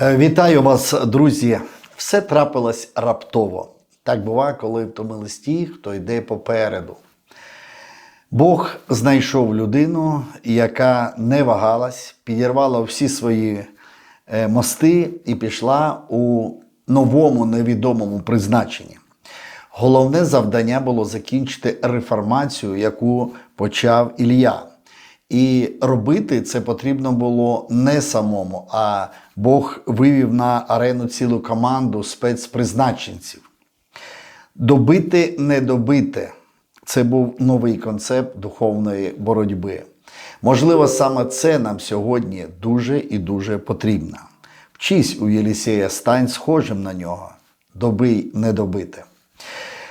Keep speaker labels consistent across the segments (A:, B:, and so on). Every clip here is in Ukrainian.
A: Е, Вітаю вас, друзі! Все трапилось раптово. Так буває, коли втомились ті, хто йде попереду. Бог знайшов людину, яка не вагалась, підірвала всі свої е, мости і пішла у новому невідомому призначенні. Головне завдання було закінчити реформацію, яку почав Ілля. І робити це потрібно було не самому, а Бог вивів на арену цілу команду спецпризначенців. Добити не добити це був новий концепт духовної боротьби. Можливо, саме це нам сьогодні дуже і дуже потрібно. Вчись у Єлісея, стань схожим на нього, добий не добити.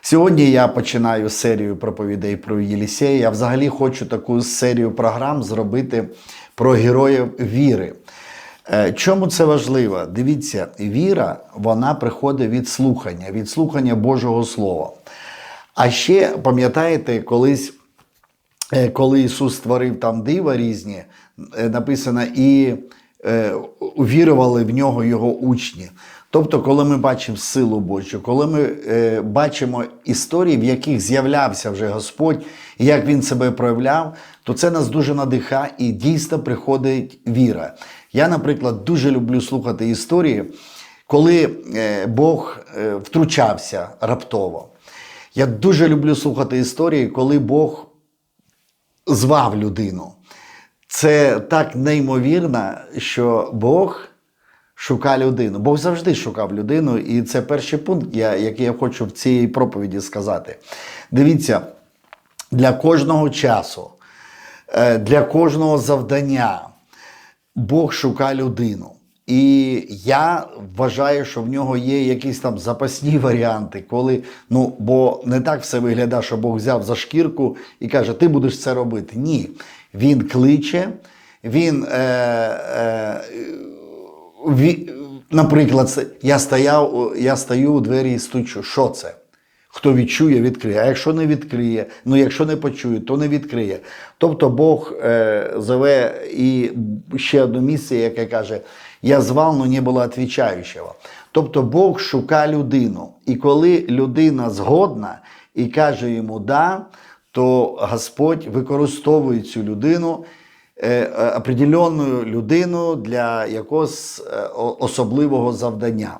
A: Сьогодні я починаю серію проповідей про Єлісея. Я взагалі хочу таку серію програм зробити про героїв віри. Е, Чому це важливо? Дивіться, віра вона приходить від слухання, від слухання Божого Слова. А ще пам'ятаєте, колись, е, коли Ісус створив там дива різні, е, написано, і увірували в нього його учні. Тобто, коли ми бачимо силу Божу, коли ми е, бачимо історії, в яких з'являвся вже Господь, і як Він себе проявляв, то це нас дуже надихає і дійсно приходить віра. Я, наприклад, дуже люблю слухати історії, коли е, Бог е, втручався раптово. Я дуже люблю слухати історії, коли Бог звав людину. Це так неймовірно, що Бог шукає людину. Бог завжди шукав людину, і це перший пункт, я- який я хочу в цій проповіді сказати. Дивіться, для кожного часу, е, для кожного завдання Бог шукає людину. І я вважаю, що в нього є якісь там запасні варіанти, коли ну бо не так все виглядає, що Бог взяв за шкірку і каже, ти будеш це робити. Ні. Він кличе, він, е, е, ві- наприклад, я стояв, я стою у двері і стучу. Що це? Хто відчує, відкриє. А якщо не відкриє, ну якщо не почує, то не відкриє. Тобто Бог е, зове і ще одне місце, яке каже: Я звав, но не було відповідаючого. Тобто Бог шукає людину. І коли людина згодна і каже йому да, то Господь використовує цю людину. е, е, Определенну людину для якогось е, особливого завдання.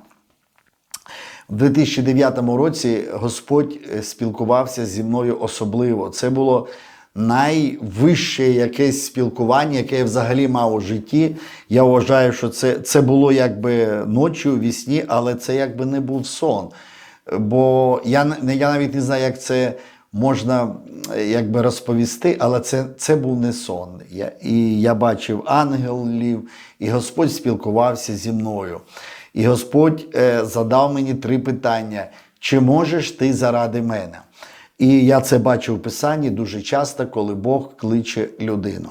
A: У 2009 році Господь спілкувався зі мною особливо. Це було найвище якесь спілкування, яке я взагалі мав у житті. Я вважаю, що це, це було якби ночі у вісні, але це якби не був сон. Бо я, я навіть не знаю, як це можна якби розповісти, але це, це був не сон. Я, і я бачив ангелів, і Господь спілкувався зі мною. І Господь е, задав мені три питання: чи можеш ти заради мене? І я це бачу в Писанні дуже часто, коли Бог кличе людину.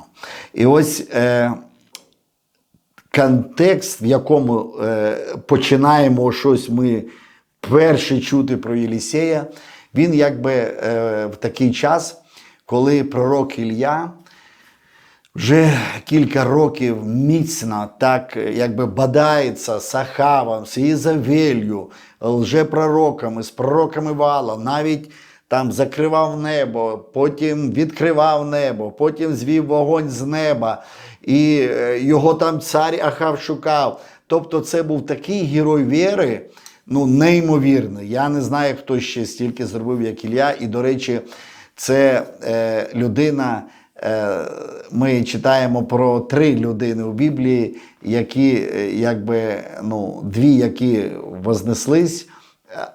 A: І ось е, контекст, в якому е, починаємо щось ми перше чути про Єлісея, він якби е, в такий час, коли пророк Ілля вже кілька років міцно так якби бадається з Ахавом, з Ізавелью, лжепророками, з пророками Вала, навіть там закривав небо, потім відкривав небо, потім звів вогонь з неба, і е, його там цар Ахав шукав. Тобто це був такий герой віри, ну неймовірний. Я не знаю, хто ще стільки зробив, як Ілля. І, до речі, це е, людина. Е, Ми читаємо про три людини у Біблії, які е, якби ну, дві, які вознеслись,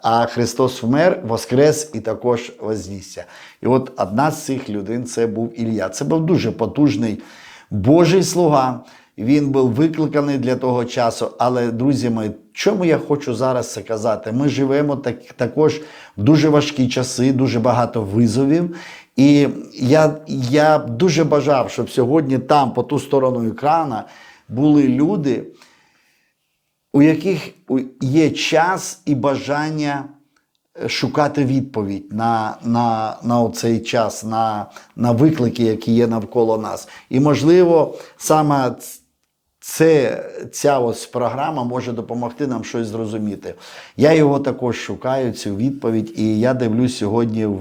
A: а Христос вмер, воскрес і також вознісся. І от одна з цих людей це був Ілля. Це був дуже потужний Божий слуга. Він був викликаний для того часу. Але, друзі мої, чому я хочу зараз це казати? Ми живемо так, також в дуже важкі часи, дуже багато визовів. І я, я дуже бажав, щоб сьогодні там, по ту сторону екрана, були люди, у яких є час і бажання е, шукати відповідь на, на, на цей час, на, на виклики, які є навколо нас. І, можливо, саме це, ця ось програма може допомогти нам щось зрозуміти. Я його також шукаю, цю відповідь, і я дивлюсь сьогодні в,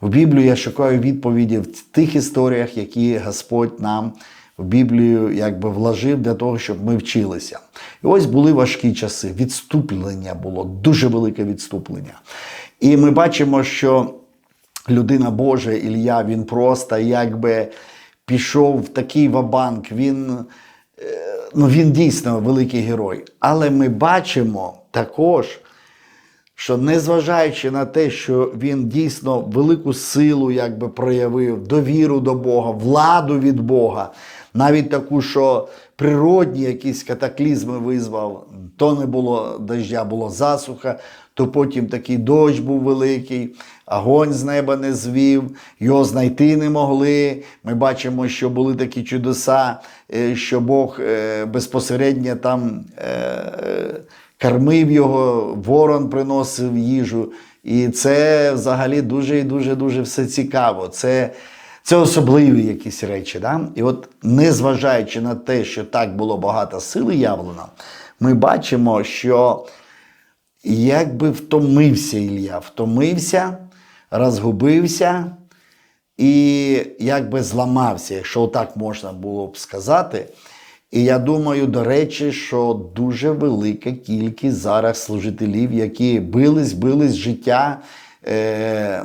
A: в Біблію, я шукаю відповіді в тих історіях, які Господь нам в Біблію якби вложив для того, щоб ми вчилися. І ось були важкі часи. Відступлення було, дуже велике відступлення. І ми бачимо, що людина Божа, Ілля, він просто якби пішов в такий вабанк. Він, ну, він дійсно великий герой. Але ми бачимо також, що незважаючи на те, що він дійсно велику силу якби проявив, довіру до Бога, владу від Бога, навіть таку, що природні якісь катаклізми визвав, то не було дождя, було засуха, то потім такий дощ був великий, огонь з неба не звів, його знайти не могли. Ми бачимо, що були такі чудеса, е, що Бог е, безпосередньо там. е, Кормив його, ворон приносив їжу. І це взагалі дуже і дуже дуже все цікаво. Це, це особливі якісь речі. Да? І от, незважаючи на те, що так було багато сили явлено, ми бачимо, що якби втомився Ілля, втомився, розгубився і якби зламався, якщо так можна було б сказати. І я думаю, до речі, що дуже велика кількість зараз служителів, які бились, бились життя, е, е,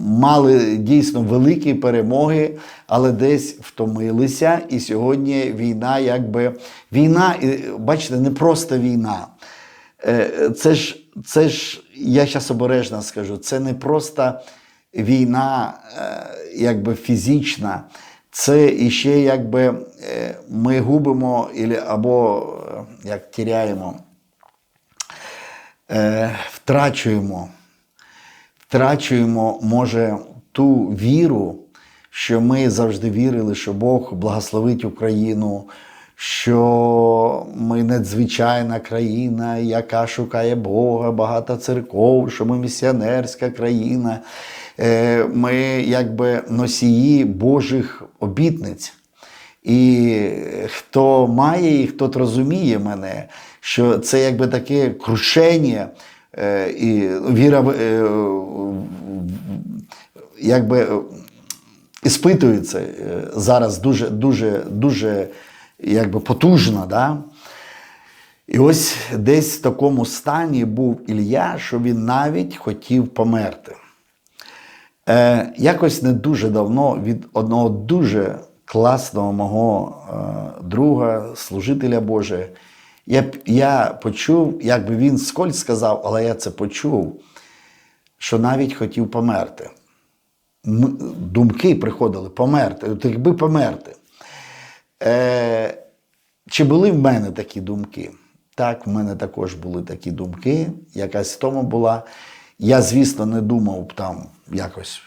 A: мали дійсно великі перемоги, але десь втомилися. І сьогодні війна, якби війна, бачите, не просто війна. Е, це ж, це ж, я зараз обережно скажу, це не просто війна, е, якби фізична. Це іще якби е, ми губимо або як тіряємо, втрачуємо, втрачуємо, може, ту віру, що ми завжди вірили, що Бог благословить Україну, що ми надзвичайна країна, яка шукає Бога, багато церков, що ми місіонерська країна. Е, Ми якби носії Божих обітниць. І хто має, і хто розуміє мене, що це якби таке крушення, е, і віра е, якби іспитується зараз дуже, дуже, дуже якби потужно. Да? І ось десь в такому стані був Ілля, що він навіть хотів померти. Е, якось не дуже давно від одного дуже класного мого е, друга, служителя Божого, я, я почув, якби він скользь сказав, але я це почув, що навіть хотів померти. Думки приходили померти, якби померти. Е, чи були в мене такі думки? Так, в мене також були такі думки. Якась в тому була. Я, звісно, не думав там якось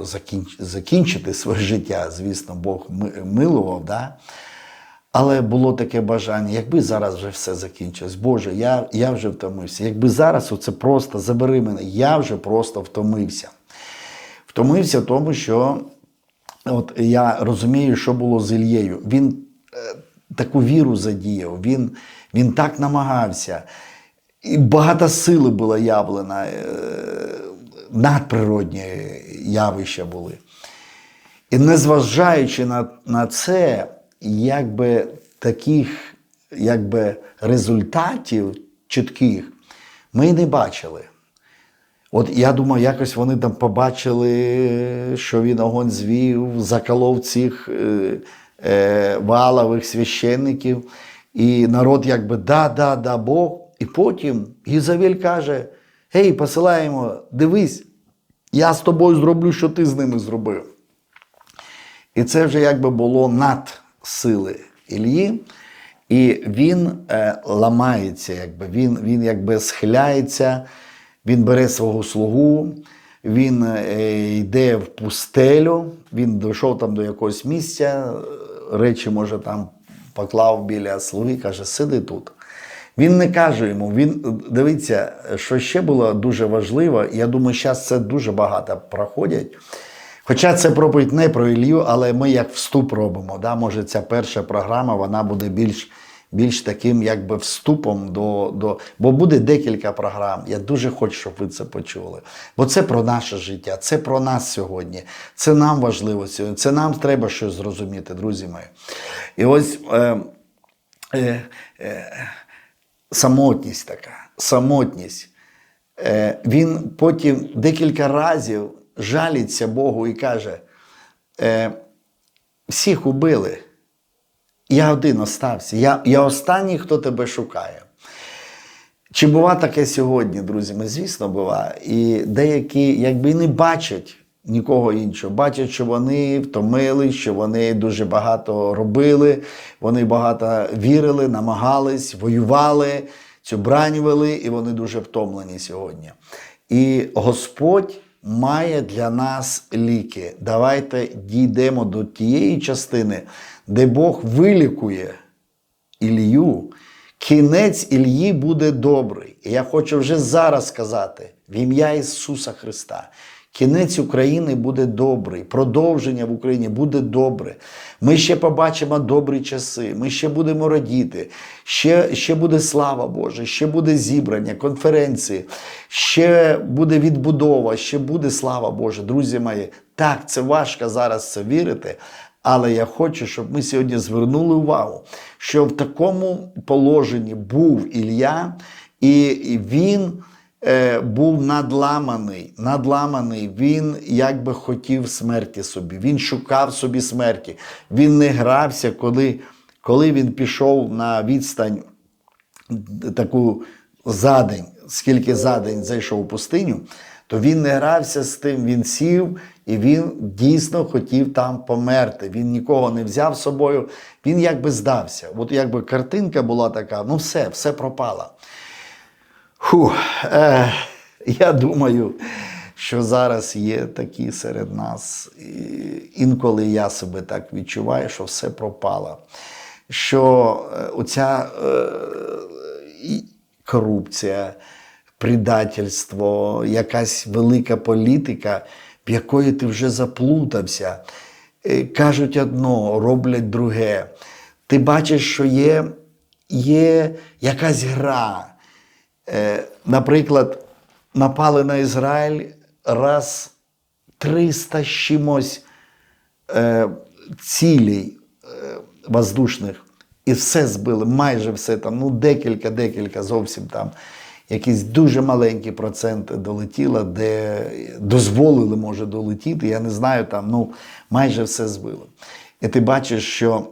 A: закінч... закінчити своє життя. Звісно, Бог милував. Да? Але було таке бажання, якби зараз вже все закінчилось. Боже, я, я вже втомився. Якби зараз оце просто забери мене, я вже просто втомився. Втомився тому, що от я розумію, що було з Ільєю. Він е, таку віру задіяв, він, він так намагався. І багато сили було явлено, е, надприродні явища були. І незважаючи на, на це, якби таких якби, результатів чітких ми не бачили. От я думаю, якось вони там побачили, що він огонь звів, заколов цих е, е, валових священників, і народ якби да, да, да, Бог. І потім Гізавель каже: Гей, посилаємо, дивись, я з тобою зроблю, що ти з ними зробив. І це вже якби було над сили Ілії. І він е, ламається, якби. Він, він якби схиляється, він бере свого слугу, він е, йде в пустелю, він дійшов там до якогось місця, речі, може, там поклав біля слуги, каже, сиди тут. Він не каже йому, він дивіться, що ще було дуже важливо, я думаю, зараз це дуже багато проходять. Хоча це проповідь не про Ілью, але ми як вступ робимо. Да? Може, ця перша програма вона буде більш, більш таким якби вступом до, до. Бо буде декілька програм. Я дуже хочу, щоб ви це почули. Бо це про наше життя, це про нас сьогодні. Це нам важливо сьогодні. Це нам треба щось зрозуміти, друзі мої. І ось. Е, е, е, самотність така, самотність. Е, він потім декілька разів жаліться Богу і каже: е, всіх убили, я один остався, я, я останній, хто тебе шукає. Чи бува таке сьогодні, друзі? Ми, звісно, буває. І деякі, якби не бачать нікого іншого, бачать, що вони втомили, що вони дуже багато робили, вони багато вірили, намагались, воювали, цю брань вели, і вони дуже втомлені сьогодні. І Господь має для нас ліки. Давайте дійдемо до тієї частини, де Бог вилікує Ілью. Кінець Ільї буде добрий. І я хочу вже зараз сказати в ім'я Ісуса Христа. Кінець України буде добрий, продовження в Україні буде добре. Ми ще побачимо добрі часи, ми ще будемо радіти, ще, ще буде слава Божа, ще буде зібрання, конференції, ще буде відбудова, ще буде слава Божа. Друзі мої, так, це важко зараз це вірити. Але я хочу, щоб ми сьогодні звернули увагу, що в такому положенні був Ілля, і він е, був надламаний. Надламаний. Він якби хотів смерті собі. Він шукав собі смерті. Він не грався, коли, коли він пішов на відстань таку за день, скільки за день зайшов у пустиню, то він не грався з тим, він сів і він дійсно хотів там померти. Він нікого не взяв з собою, він якби здався. От якби картинка була така, ну все, все пропало. Фу, е, я думаю, що зараз є такі серед нас. Інколи я себе так відчуваю, що все пропало. Що е, оця е, корупція, предательство, якась велика політика, якої ти вже заплутався. Е, Кажуть одно, роблять друге. Ти бачиш, що є, є якась гра. Е, Наприклад, напали на Ізраїль раз 300 з чимось е, цілей воздушних, і все збили, майже все там, ну декілька, декілька зовсім там. Якісь дуже маленькі проценти долетіло, де дозволили, може, долетіти. Я не знаю, там ну майже все збили. І ти бачиш, що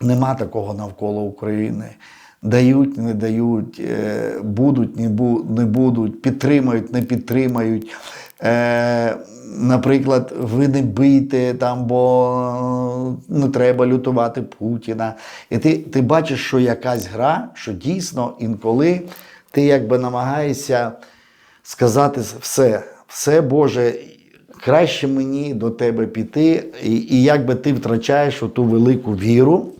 A: нема такого навколо України. Дають, не дають, е, будуть, не будуть, підтримають, не підтримають. Е, Наприклад, ви не бийте там, бо не треба лютувати Путіна. І ти, ти бачиш, що якась гра, що дійсно інколи ти якби намагаєшся сказати все, все Боже, краще мені до тебе піти, і, і якби ти втрачаєш ту велику віру,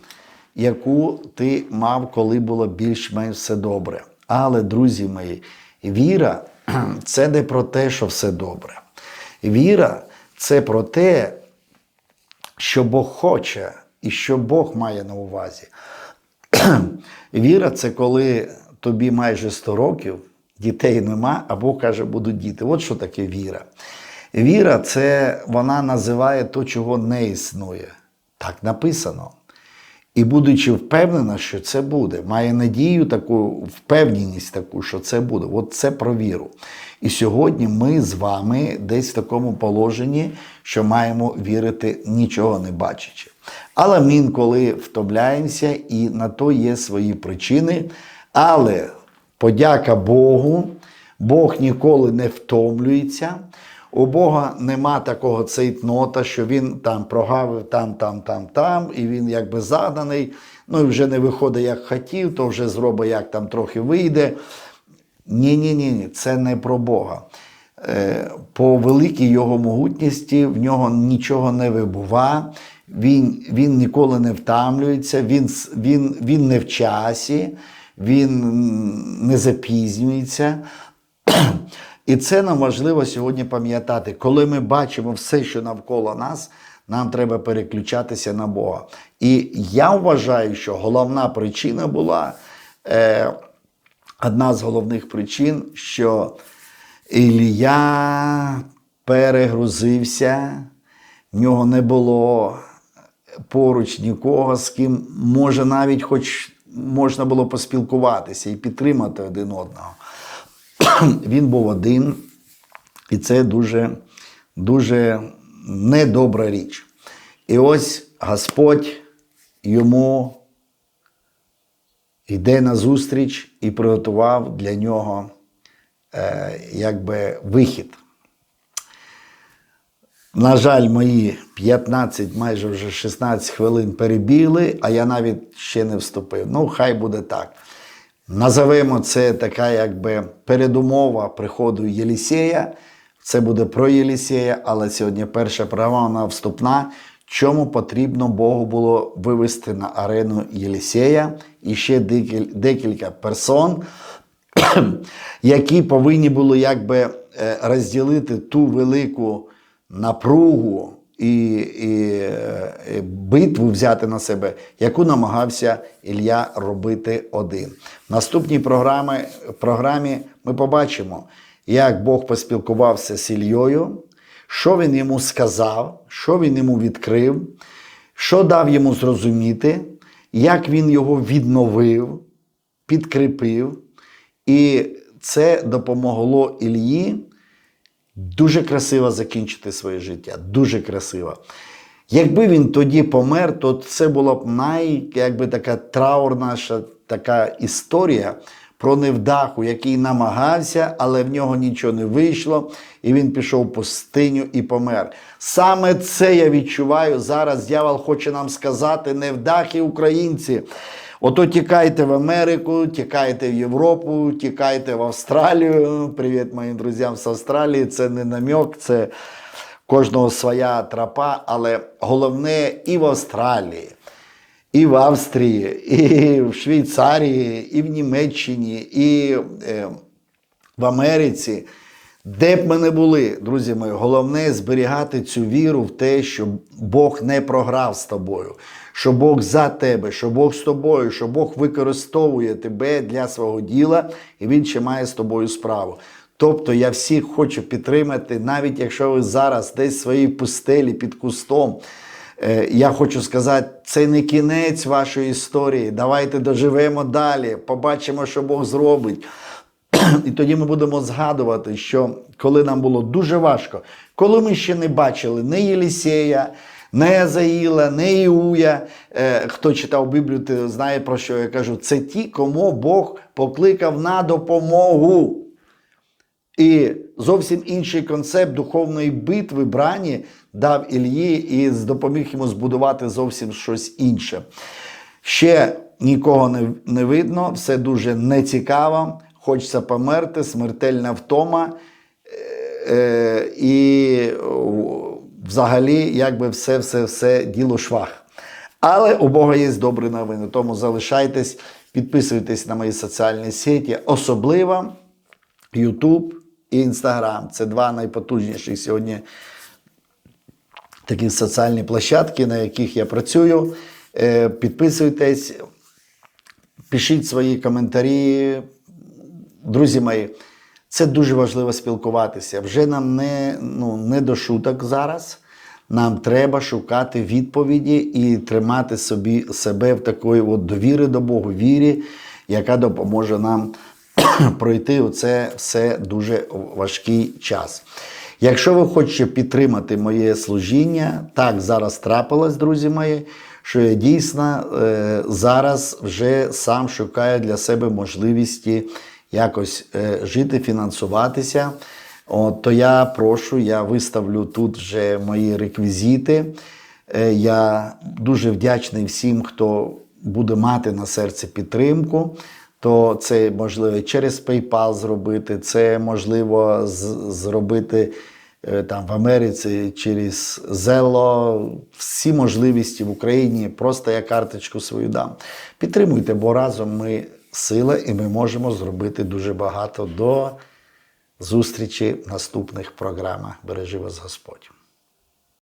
A: яку ти мав, коли було більш-менш все добре. Але, друзі мої, віра це не про те, що все добре. Віра це про те, що Бог хоче і що Бог має на увазі. Віра це коли тобі майже 100 років, дітей нема, а Бог каже, будуть діти. От що таке віра. Віра це вона називає то, чого не існує. Так написано. І будучи впевнена, що це буде, має надію таку, впевненість таку, що це буде. От це про віру. І сьогодні ми з вами десь в такому положенні, що маємо вірити, нічого не бачачи. Але ми інколи втомляємося, і на то є свої причини. Але подяка Богу, Бог ніколи не втомлюється. У Бога нема такого цейтнота, що він там прогавив там, там, там, там, і він якби заданий, ну і вже не виходить як хотів, то вже зробить, як там трохи вийде. Ні, ні, ні, ні, це не про Бога. Е, По великій його могутності в нього нічого не вибува, він, він ніколи не втамлюється, він, він, він не в часі, він не запізнюється. І це нам важливо сьогодні пам'ятати. Коли ми бачимо все, що навколо нас, нам треба переключатися на Бога. І я вважаю, що головна причина була е, одна з головних причин, що Ілля перегрузився, в нього не було поруч нікого, з ким може навіть хоч можна було поспілкуватися і підтримати один одного. Він був один, і це дуже, дуже недобра річ. І ось Господь йому йде на зустріч і приготував для нього е, якби вихід. На жаль, мої 15, майже вже 16 хвилин перебігли, а я навіть ще не вступив. Ну, хай буде так. Назовемо це така якби передумова приходу Єлісея. Це буде про Єлісея, але сьогодні перша права вона вступна. Чому потрібно Богу було вивести на арену Єлісея і ще декілька персон, які повинні були якби е, розділити ту велику напругу і, і, е, і битву взяти на себе, яку намагався Ілля робити один. В наступній програмі, програмі ми побачимо, як Бог поспілкувався з Ільєю, що він йому сказав, що він йому відкрив, що дав йому зрозуміти, як він його відновив, підкріпив. І це допомогло Ільї дуже красиво закінчити своє життя. Дуже красиво. Якби він тоді помер, то це була б най, якби така траурна така історія про невдаху, який намагався, але в нього нічого не вийшло, і він пішов в пустиню і помер. Саме це я відчуваю зараз. Дьявол хоче нам сказати, невдахи українці. Ото тікайте в Америку, тікайте в Європу, тікайте в Австралію. Привіт моїм друзям з Австралії. Це не намек, це кожного своя тропа, але головне і в Австралії, і в Австрії, і в Швейцарії, і в Німеччині, і е, в Америці. Де б ми не були, друзі мої, головне зберігати цю віру в те, що Бог не програв з тобою, що Бог за тебе, що Бог з тобою, що Бог використовує тебе для свого діла, і Він ще має з тобою справу. Тобто я всіх хочу підтримати, навіть якщо ви зараз десь в своїй пустелі під кустом. Е, Я хочу сказати, це не кінець вашої історії. Давайте доживемо далі, побачимо, що Бог зробить. І тоді ми будемо згадувати, що коли нам було дуже важко, коли ми ще не бачили ні Єлісея, ні Азаїла, ні Іуя, е, хто читав Біблію, ти знає про що я кажу. Це ті, кому Бог покликав на допомогу. І зовсім інший концепт духовної битви брані дав Ільї і допоміг йому збудувати зовсім щось інше. Ще нікого не, не видно, все дуже нецікаво. Хочеться померти, смертельна втома. Е, е, і взагалі, якби все, все, все діло швах. Але у Бога є добрі новини, тому залишайтесь, підписуйтесь на мої соціальні сеті, особливо YouTube і Instagram. Це два найпотужніші сьогодні такі соціальні площадки, на яких я працюю. Е, Підписуйтесь, пишіть свої коментарі. Друзі мої, це дуже важливо спілкуватися. Вже нам не, ну, не до шуток зараз. Нам треба шукати відповіді і тримати собі себе в такої от довіри до Богу, вірі, яка допоможе нам пройти оце все дуже важкий час. Якщо ви хочете підтримати моє служіння, так зараз трапилось, друзі мої, що я дійсно е, зараз вже сам шукаю для себе можливості якось е, жити, фінансуватися. От, то я прошу, я виставлю тут вже мої реквізити. Е, Я дуже вдячний всім, хто буде мати на серці підтримку. То це можливо через PayPal зробити, це можливо зробити е, там в Америці через Zelle, всі можливості в Україні. Просто я карточку свою дам. Підтримуйте, бо разом ми сила і ми можемо зробити дуже багато до Зустрічі в наступних програмах. Бережи вас Господь.